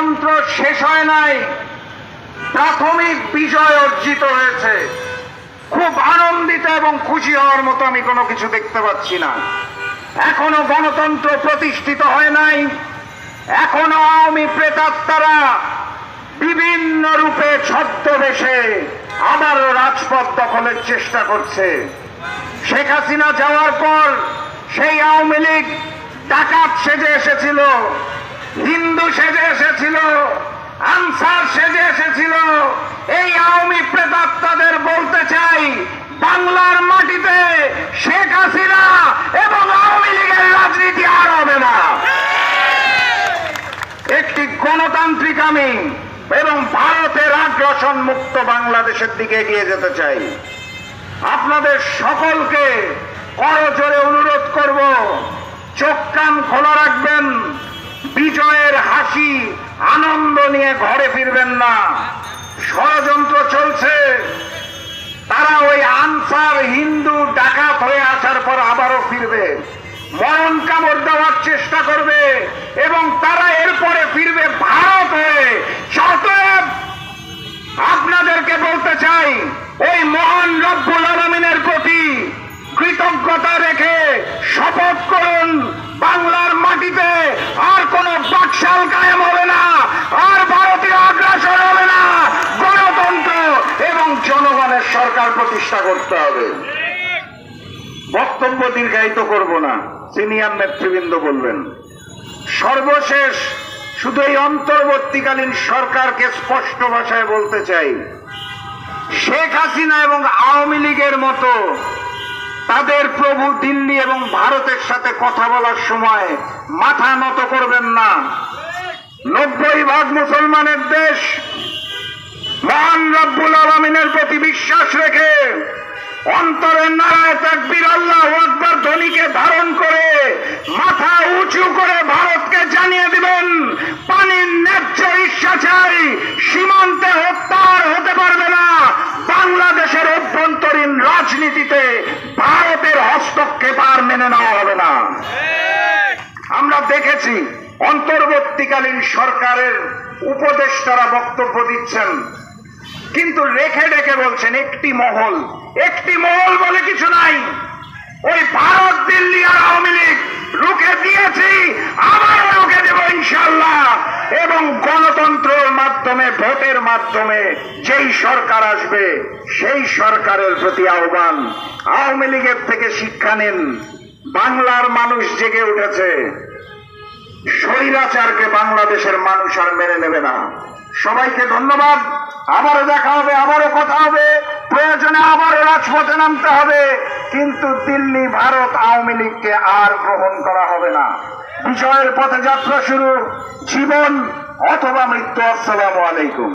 গণতন্ত্র শেষ হয় নাই। প্রাথমিক বিজয় অর্জিত হয়েছে। খুব আনন্দিত এবং খুশি হওয়ার মতো আমি কোনো কিছু দেখতে পাচ্ছি না। এখনও গণতন্ত্র প্রতিষ্ঠিত হয় নাই। এখনও আওয়ামী প্রেতাত্মারা বিভিন্ন রূপে ছদ্মবেশে আবারও রাজপথ দখলের চেষ্টা করছে। শেখ হাসিনা যাওয়ার পর সেই আওয়ামী লীগ ডাকাত সেজে এসেছিল। হিন্দু সেজে এসেছিল, আনসার সেজে এসেছিল। এই আওয়ামী প্রেতাত্মাদের বলতে চাই, বাংলার মাটিতে শেখ হাসিনা এবং আওয়ামী লীগের রাজনীতি আর হবে না। একটি গণতান্ত্রিক আমি এবং ভারতের আগ্রাসন মুক্ত বাংলাদেশের দিকে এগিয়ে যেতে চাই। আপনাদের সকলকে করজোরে অনুরোধ করব চোখ কান খোলা রাখবেন বিজয়ের হাসি আনন্দ নিয়ে ঘরে ফিরবেন না। ষড়যন্ত্র চলছে। তারা ওই আনসার হিন্দু ডাকাত হয়ে আসার পর আবারও ফিরবে। মরণ কামড় দেওয়ার চেষ্টা করবে এবং তারা এরপরে ফিরবে ভারত হয়ে অতএব আপনাদেরকে বলতে চাই ওই মহান রব্বুল আলমিনের প্রতি কৃতজ্ঞতা রেখে শপথ করুন বাংলার মাটিতে আর কোন বাকশাল কায়েম হবে না আর ভারতীয় আগ্রাসন হবে না গণতন্ত্র এবং জনগণের সরকার প্রতিষ্ঠা করতে হবে। বক্তব্য দীর্ঘায়িত করব না, সিনিয়র নেতৃবৃন্দ বলবেন। সর্বশেষ শুধু এই অন্তর্বর্তীকালীন সরকারকে স্পষ্ট ভাষায় বলতে চাই, শেখ হাসিনা এবং আওয়ামী লীগের মতো তাদের প্রভু দিল্লি এবং ভারতের সাথে কথা বলার সময় মাথা নত করবেন না। নব্বই ভাগ মুসলমানের দেশ বিশ্বাস রেখে অন্তরের নারায় তাকবীর আল্লাহ আকবর ধ্বনিকে ধারণ করে মাথা উঁচু করে ভারতকে জানিয়ে দিবেন, পানির ন্যায্য ইচ্ছা চাই সীমান্তে হত্যার হতে পারবে না। বাংলাদেশের অভ্যন্তরীণ রাজনীতিতে ভারতের হস্তক্ষেপ আর মেনে নেওয়া হবে না। আমরা দেখেছি, অন্তর্বর্তীকালীন সরকারের উপদেষ্টারা বক্তব্য দিচ্ছেন কিন্তু রেখে রেখে বলছেন, একটি মহল। একটি মহল বলে কিছু নাই। ওই ভারত, দিল্লি আর আওয়ামী লীগ রুখে দিয়েছি, আবার রুখে দেব ইনশাল্লাহ এবং গণতন্ত্রের মাধ্যমে, ভোটের মাধ্যমে যেই সরকার আসবে, সেই সরকারের প্রতি আহ্বান। আওয়ামী লীগের থেকে শিক্ষা নিন। বাংলার মানুষ জেগে উঠেছে। স্বৈরাচারকে বাংলাদেশের মানুষ আর মেনে নেবে না। সবাইকে ধন্যবাদ। আবারও দেখা হবে, আবারও কথা হবে। প্রয়োজনে আবারও রাজপথে নামতে হবে। কিন্তু দিল্লি, ভারত আওয়ামী লীগকে আর গ্রহণ করা হবে না। বিষয়ের পথে যাত্রা শুরু। জীবন অথবা মৃত্যু, আসসালামু আলাইকুম।